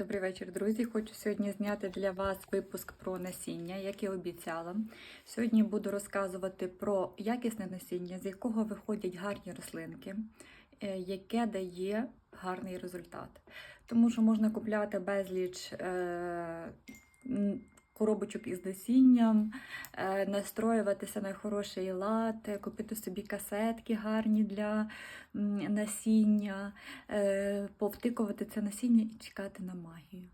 Добрий вечір, друзі. Хочу сьогодні зняти для вас випуск про насіння, як і обіцяла. Сьогодні буду розказувати про якісне насіння, з якого виходять гарні рослинки, е, яке дає гарний результат. Тому що можна купляти безліч е, коробочок із насінням, е, настроюватися на хороший лад, купити собі касетки гарні для насіння, е, повтикувати це насіння і чекати на магію.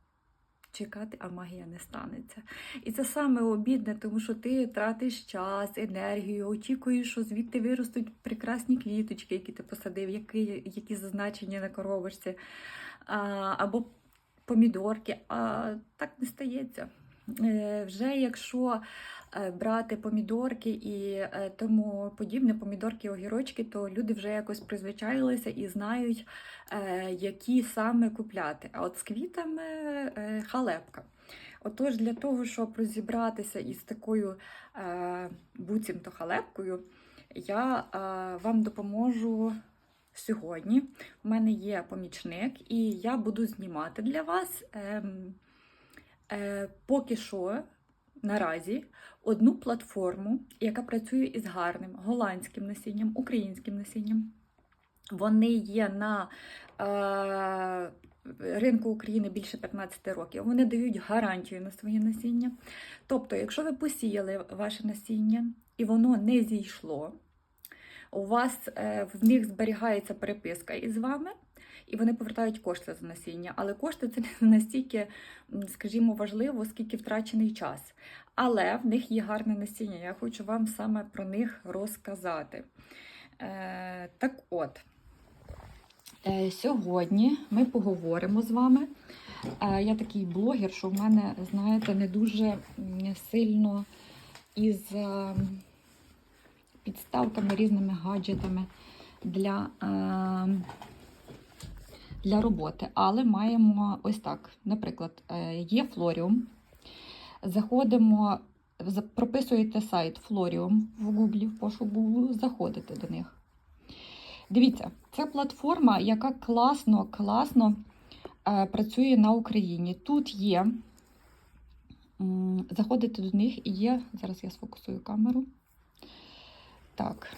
Чекати, а магія не станеться. І це саме обідне, тому що ти тратиш час, енергію, очікуєш, що звідти виростуть прекрасні квіточки, які ти посадив, які, які зазначені на коробочці, або помідорки. А так не стається. Е, Вже якщо е, брати помідорки і е, тому подібне, помідорки, огірочки, то люди вже якось призвичаїлися і знають, які саме купляти. А от з квітами халепка. Отож, для того, щоб розібратися із такою буцімто халепкою, я вам допоможу сьогодні. У мене є помічник, і я буду знімати для вас ем, поки що наразі одну платформу, яка працює із гарним голландським насінням, українським насінням. Вони є на е, ринку України більше 15 років. Вони дають гарантію на своє насіння. Тобто, якщо ви посіяли ваше насіння і воно не зійшло, у вас е, в них зберігається переписка із вами, і вони повертають кошти за насіння. Але кошти це не настільки, скажімо, важливо, скільки втрачений час. Але в них є гарне насіння. Я хочу вам саме про них розказати. Е, так от, е, сьогодні ми поговоримо з вами. Я такий блогер, що в мене, знаєте, не дуже сильно із е, підставками, різними гаджетами для, е, для роботи. Але маємо ось так. Наприклад, е, є Флоріум. Заходимо, прописуєте сайт Флоріум в Гуглі, в пошук Google, заходите до них. Дивіться, це платформа, яка класно, класно е, працює на Україні. Тут є, заходите до них і є. Зараз я сфокусую камеру. Так.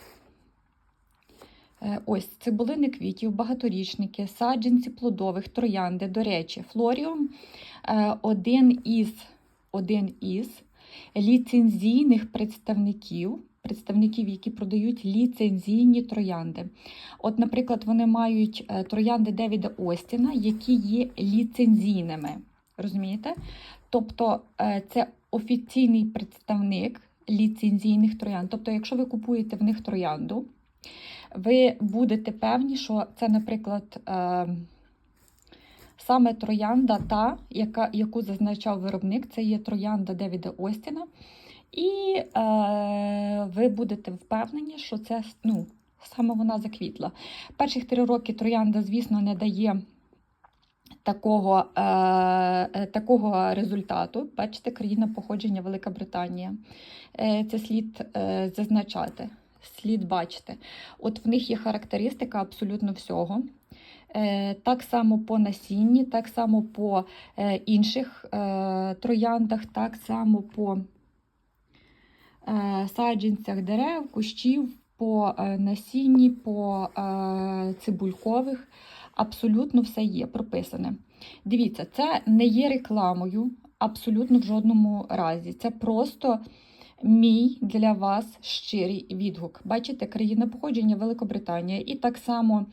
Е, Ось цибулини квітів, багаторічники, саджанці плодових, троянди. До речі, Флоріум е, один із, один із ліцензійних представників, представників, які продають ліцензійні троянди. От, наприклад, вони мають е, троянди Девіда Остіна, які є ліцензійними. Розумієте? Тобто це офіційний представник ліцензійних троянд. Тобто, якщо ви купуєте в них троянду, ви будете певні, що це, наприклад, е, саме троянда, та, яка, яку зазначав виробник, це є троянда Девіда Остіна. І е, ви будете впевнені, що це ну, саме вона заквітла. Перших три роки троянда, звісно, не дає такого, е, е, такого результату. Бачите, країна походження Велика Британія. Е, це слід е, зазначати, слід бачити. От в них є характеристика абсолютно всього. Е, Так само по насінні, так само по е, інших е, трояндах, так само по е, саджанцях дерев, кущів, по е, насінні, по е, цибулькових. Абсолютно все є прописане. Дивіться, це не є рекламою, абсолютно в жодному разі. Це просто мій для вас щирий відгук. Бачите, країна походження Великобританія. І так само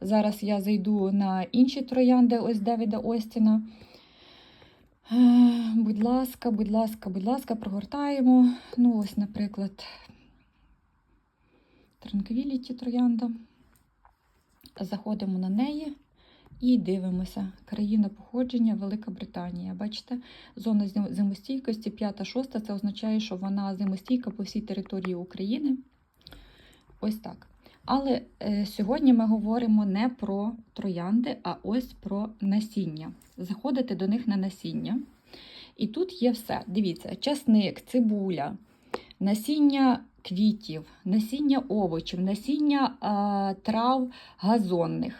зараз я зайду на інші троянди ось Девіда Остіна. Е, Будь ласка, будь ласка, будь ласка, прогортаємо. Ну, ось, наприклад, Транквіліті троянда. Заходимо на неї і дивимося. Країна походження Велика Британія. Бачите, зона зимостійкості 5-6 це означає, що вона зимостійка по всій території України. Ось так. Але е, сьогодні ми говоримо не про троянди, а ось про насіння. Заходите до них на насіння. І тут є все. Дивіться, часник, цибуля, насіння квітів, насіння овочів, насіння трав газонних,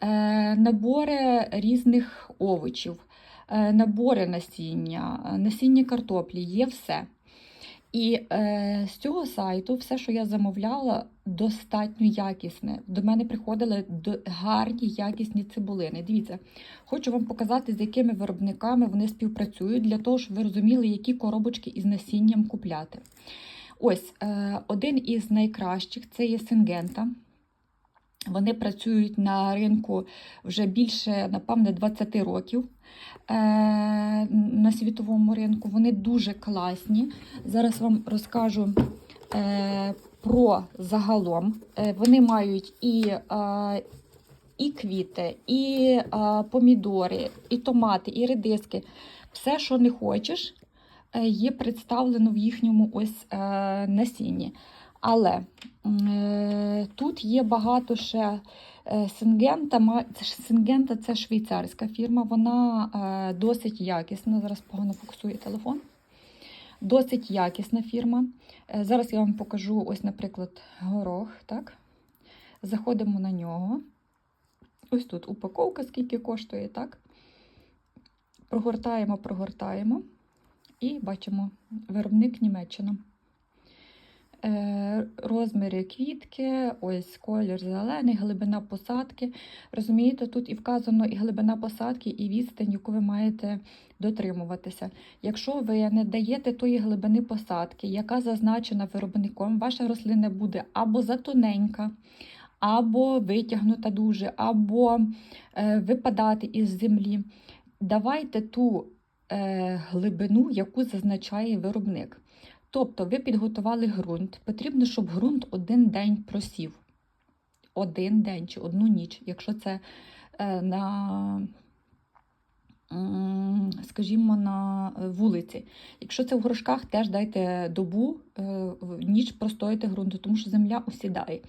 е, набори різних овочів, е, набори насіння, насіння картоплі, є все. І е, з цього сайту все, що я замовляла, достатньо якісне. До мене приходили гарні якісні цибулини. Дивіться, хочу вам показати, з якими виробниками вони співпрацюють, для того, щоб ви розуміли, які коробочки із насінням купляти. Ось е, один із найкращих це є Сингента. Вони працюють на ринку вже більше, напевне, 20 років е, на світовому ринку. Вони дуже класні. Зараз вам розкажу е, про загалом. Вони мають і, і квіти, і помідори, і томати, і редиски. Все, що не хочеш, є представлено в їхньому ось е, насінні. Але е, тут є багато ще е, Сингента. Сингента це швейцарська фірма, вона е, досить якісна. Зараз погано фокусує телефон. Досить якісна фірма. Е, Зараз я вам покажу, ось, наприклад, горох. Так? Заходимо на нього. Ось тут упаковка, скільки коштує, так? Прогортаємо, прогортаємо. І бачимо виробник Німеччина. Е, Розміри квітки, ось колір зелений, глибина посадки. Розумієте, тут і вказано і глибина посадки, і відстань, яку ви маєте дотримуватися. Якщо ви не даєте тої глибини посадки, яка зазначена виробником, ваша рослина буде або затоненька, або витягнута дуже, або е, випадати із землі. Давайте ту глибину, яку зазначає виробник. Тобто ви підготували ґрунт. Потрібно, щоб ґрунт один день просів. Один день чи одну ніч, якщо це е, на, скажімо, на вулиці. Якщо це в горшках, теж дайте добу, е, ніч простоїте ґрунту, тому що земля осідає.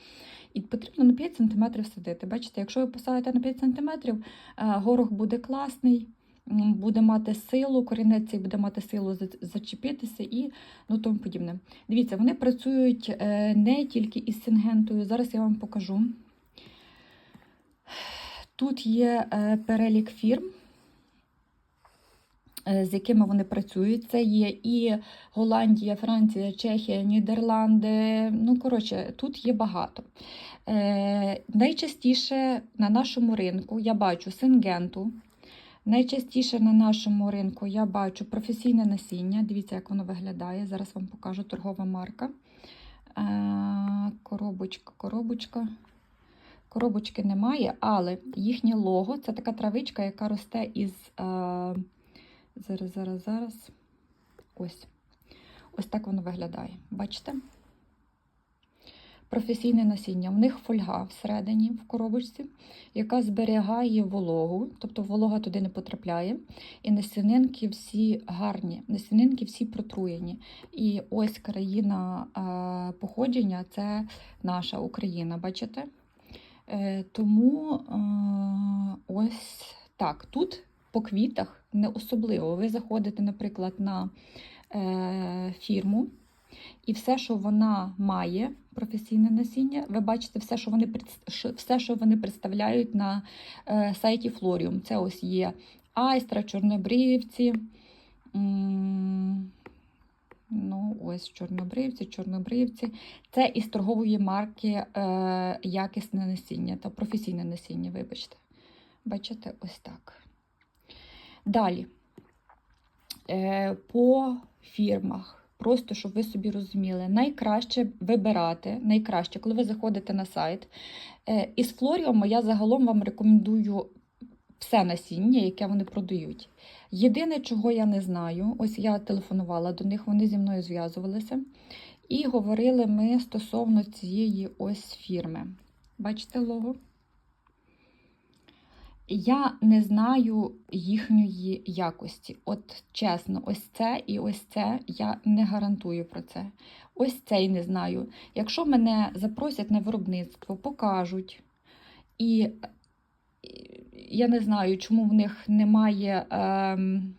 І потрібно на 5 см садити. Бачите, якщо ви посадите на 5 см, е, горох буде класний, буде мати силу, корінець цей буде мати силу зачепитися і ну, тому подібне. Дивіться, вони працюють е, не тільки із сингентою. Зараз я вам покажу. Тут є е, перелік фірм, е, з якими вони працюють. Це є і Голландія, Франція, Чехія, Нідерланди. Ну, коротше, тут є багато. Найчастіше на нашому ринку я бачу сингенту. Найчастіше на нашому ринку я бачу професійне насіння. Дивіться, як воно виглядає. Зараз вам покажу торгова марка. Е, Коробочка, коробочка. Коробочки немає, але їхнє лого це така травичка, яка росте із. е, Зараз, зараз, зараз. Ось. Ось так воно виглядає. Бачите? Професійне насіння. В них фольга всередині в коробочці, яка зберігає вологу, тобто волога туди не потрапляє. І насінинки всі гарні, насінинки всі протруєні. І ось країна е, походження це наша Україна, бачите? Е, тому е, ось так. Тут по квітах не особливо. Ви заходите, наприклад, на фірму, і все, що вона має, професійне насіння, ви бачите все, що вони, все, що вони представляють на е, сайті Флоріум. Це ось є айстра, чорнобривці. м, Ну, ось чорнобривці, чорнобривці. Це із торгової марки е, якісне насіння та професійне насіння, вибачте. Бачите, ось так. Далі. Е, по фірмах. Просто щоб ви собі розуміли, найкраще вибирати, найкраще, коли ви заходите на сайт. Е, із Флоріум я загалом вам рекомендую все насіння, яке вони продають. Єдине, чого я не знаю, ось я телефонувала до них, вони зі мною зв'язувалися. І говорили ми стосовно цієї ось фірми. Бачите лого? Я не знаю їхньої якості. От чесно, ось це і ось це я не гарантую про це. Ось цей не знаю. Якщо мене запросять на виробництво, покажуть, і і я не знаю, чому в них немає ем,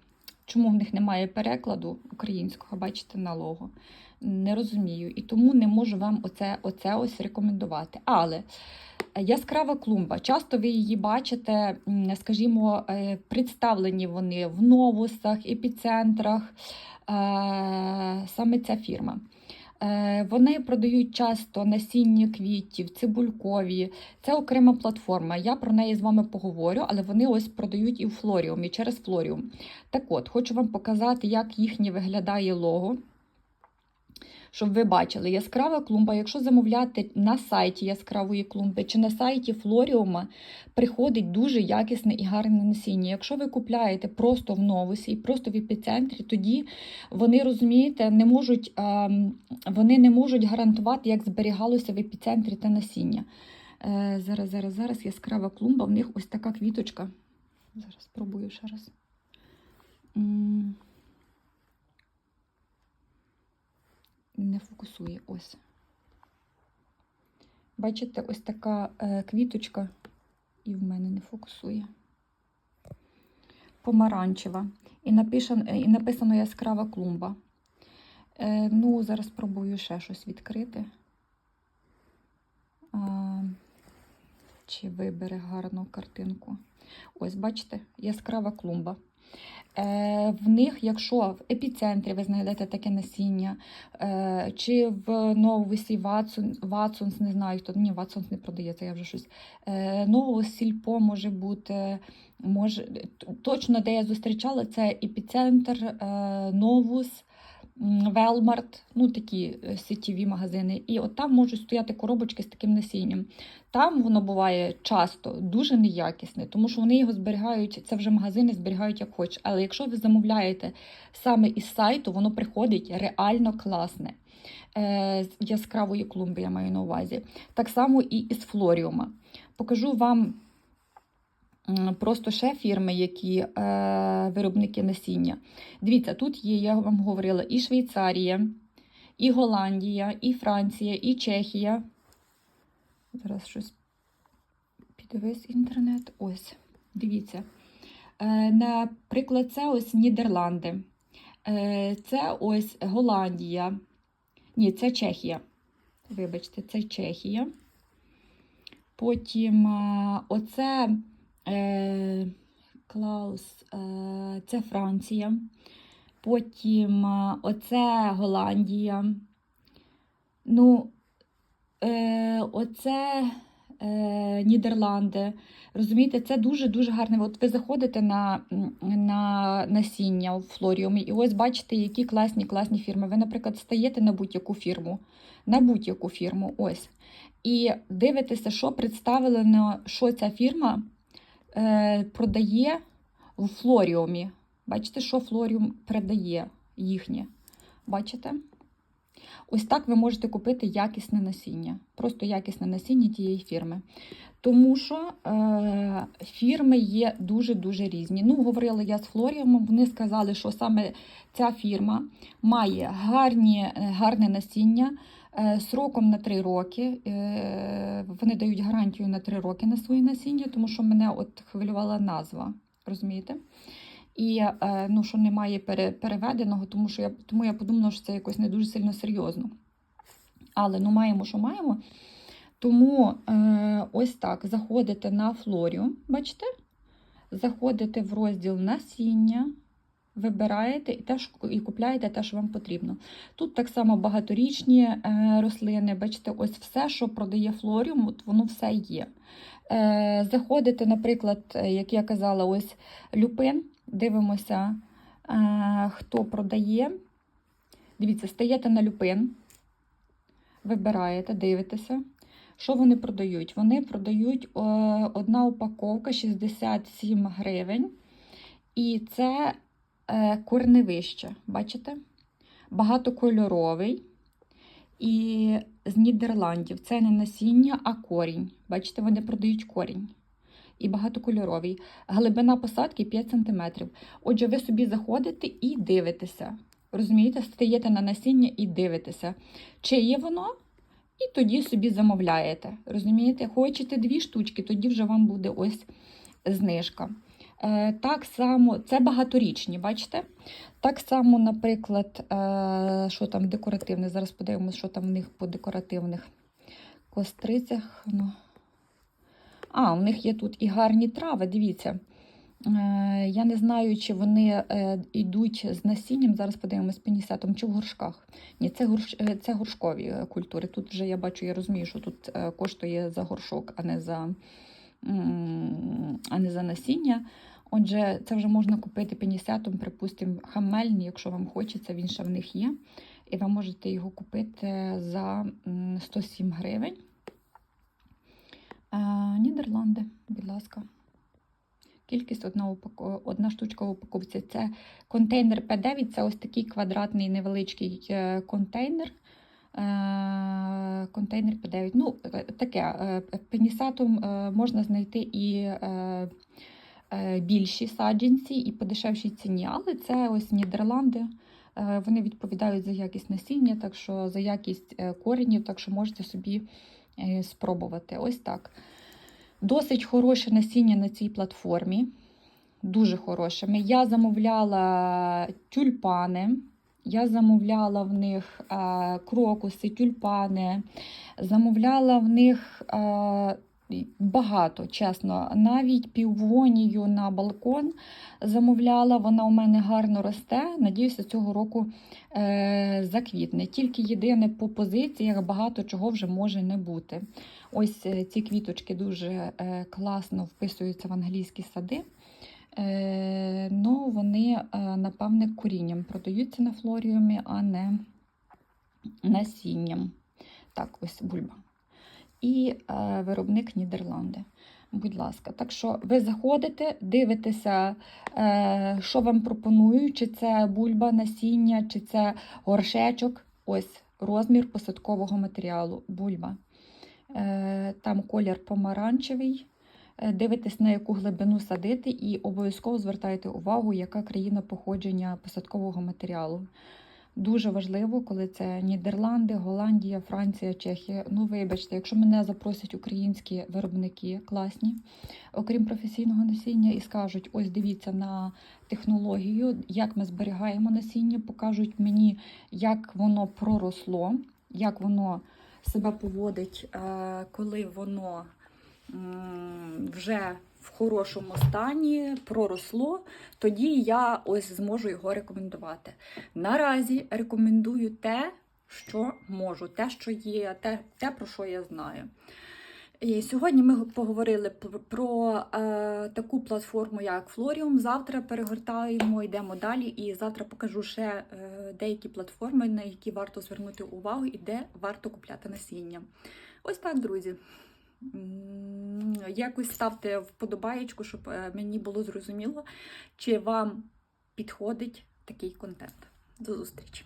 Чому в них немає перекладу українського, бачите, на лого? Не розумію. І тому не можу вам оце, оце ось рекомендувати. Але яскрава клумба. Часто ви її бачите, скажімо, е, представлені вони в новусах, епіцентрах, е, саме ця фірма. Е, Вони продають часто насіння квітів, цибулькові. Це окрема платформа. Я про неї з вами поговорю, але вони ось продають і в Флоріумі через Флоріум. Так от, хочу вам показати, як їхнє виглядає лого. Щоб ви бачили, яскрава клумба, якщо замовляти на сайті яскравої клумби чи на сайті Флоріума, приходить дуже якісне і гарне насіння. Якщо ви купляєте просто в новусі і просто в епіцентрі, тоді вони розумієте, не можуть, вони не можуть гарантувати, як зберігалося в епіцентрі те насіння. Е, Зараз, зараз, зараз яскрава клумба, в них ось така квіточка. Зараз спробую ще раз. Не фокусує ось. Бачите, ось така е, квіточка, і в мене не фокусує. Помаранчева. І, напишен, е, і написано яскрава клумба. Е, ну, зараз спробую ще щось відкрити. А, чи вибере гарну картинку. Ось, бачите, яскрава клумба. Е, в них, якщо в епіцентрі ви знайдете таке насіння, е, чи в новосі Ватсон, Ватсонс, не знаю хто, ні, Ватсонс не продається, я вже щось. Е, сільпо може бути, може, точно, де я зустрічала, це епіцентр, Новус, Велмарт, ну такі е, сітєві магазини. І от там можуть стояти коробочки з таким насінням. Там воно буває часто дуже неякісне, тому що вони його зберігають, це вже магазини зберігають як хочеш. Але якщо ви замовляєте саме із сайту, воно приходить реально класне. Е, з яскравої клумби, я маю на увазі. Так само і із флоріума. Покажу вам просто ще фірми, які е, виробники насіння. Дивіться, тут є, я вам говорила, і Швейцарія, і Голландія, і Франція, і Чехія. Зараз щось підвис інтернет. Ось, дивіться. Е, Наприклад, це ось Нідерланди. Е, Це ось Голландія. Ні, це Чехія. Вибачте, це Чехія. Потім е, оце Клаус, е, це Франція. Потім е, оце Голландія. Ну, е, оце е, Нідерланди. Розумієте, це дуже-дуже гарне. От ви заходите на, на насіння в флоріумі, і ось бачите, які класні класні фірми. Ви, наприклад, стаєте на будь-яку фірму, на будь-яку фірму, ось. І дивитеся, що представлено, що ця фірма е, продає в флоріумі. Бачите, що флоріум продає їхнє. Бачите? Ось так ви можете купити якісне насіння. Просто якісне насіння тієї фірми. Тому що е, фірми є дуже-дуже різні. Ну, говорила я з Флоріумом, вони сказали, що саме ця фірма має гарні, е, гарне насіння е, сроком на 3 роки. Е, вони дають гарантію на 3 роки на своє насіння, тому що мене от хвилювала назва. Розумієте? І е, ну, що немає переведеного, тому що я тому я подумала, що це якось не дуже сильно серйозно. Але ну маємо, що маємо. Тому е, ось так заходите на флоріум, бачите? Заходите в розділ насіння, вибираєте і, теж, і купляєте те, що вам потрібно. Тут так само багаторічні е, рослини, бачите, ось все, що продає флоріум, от воно все є. Е, заходите, наприклад, е, як я казала, ось люпин, дивимося, хто продає. Дивіться, стаєте на люпин, вибираєте, дивитеся. Що вони продають? Вони продають одна упаковка 67 гривень. І це корневище, бачите? Багатокольоровий. І з Нідерландів. Це не насіння, а корінь. Бачите, вони продають корінь. І багатокольоровий. Глибина посадки 5 см. Отже, ви собі заходите і дивитеся. Розумієте, стаєте на насіння і дивитеся, чи є воно, і тоді собі замовляєте. Розумієте, хочете дві штучки, тоді вже вам буде ось знижка. Е, Так само, це багаторічні, бачите? Так само, наприклад, е, що там декоративне. Зараз подивимося, що там в них по декоративних кострицях. Ну. А, у них є тут і гарні трави, дивіться. Е, Я не знаю, чи вони йдуть з насінням. Зараз подивимось пенісетом чи в горшках. Ні, це, горш... це горшкові культури. Тут вже я бачу, я розумію, що тут коштує за горшок, а не за, а не за насіння. Отже, це вже можна купити пенісетом, припустимо, хамельні, якщо вам хочеться, він ще в них є. І ви можете його купити за 107 гривень. Е, Нідерланди, будь ласка. Кількість одна, упако- одна штучка в упаковці. Це контейнер P9, це ось такий квадратний невеличкий е, контейнер. Е, Контейнер P9. Ну, таке, пенісатум е, можна знайти і більші саджанці, і по дешевшій ціні, але це ось Нідерланди. Е, Вони відповідають за якість насіння, так що за якість е, коренів, так що можете собі е, спробувати. Ось так. Досить хороше насіння на цій платформі. Дуже хороше. Я замовляла тюльпани. Я замовляла в них е, крокуси, тюльпани. Замовляла в них е, багато, чесно. Навіть піввонію на балкон замовляла. Вона у мене гарно росте. Надіюся, цього року е, заквітне. Тільки єдине по позиціях багато чого вже може не бути. Ось е, ці квіточки дуже е, класно вписуються в англійські сади. Е, ну, вони, е, напевне, корінням продаються на флоріумі, а не насінням. Так, ось бульба. І е, виробник Нідерланди. Будь ласка, так що ви заходите, дивитеся, е, що вам пропонують, чи це бульба, насіння, чи це горшечок. Ось розмір посадкового матеріалу, бульба. Е, Там колір помаранчевий. Дивитесь, на яку глибину садити, і обов'язково звертайте увагу, яка країна походження посадкового матеріалу. Дуже важливо, коли це Нідерланди, Голландія, Франція, Чехія. Ну, вибачте, якщо мене запросять українські виробники класні, окрім професійного насіння, і скажуть: ось дивіться на технологію, як ми зберігаємо насіння, покажуть мені, як воно проросло, як воно себе поводить, е, коли воно вже в хорошому стані проросло, тоді я ось зможу його рекомендувати. Наразі рекомендую те, що можу, те, що є, те, те про що я знаю. І сьогодні ми поговорили про е, таку платформу, як Florium. Завтра перегортаємо, йдемо далі. І завтра покажу ще е, деякі платформи, на які варто звернути увагу і де варто купляти насіння. Ось так, друзі. Якось ставте вподобаєчку, щоб е, мені було зрозуміло, чи вам підходить такий контент. До зустрічі!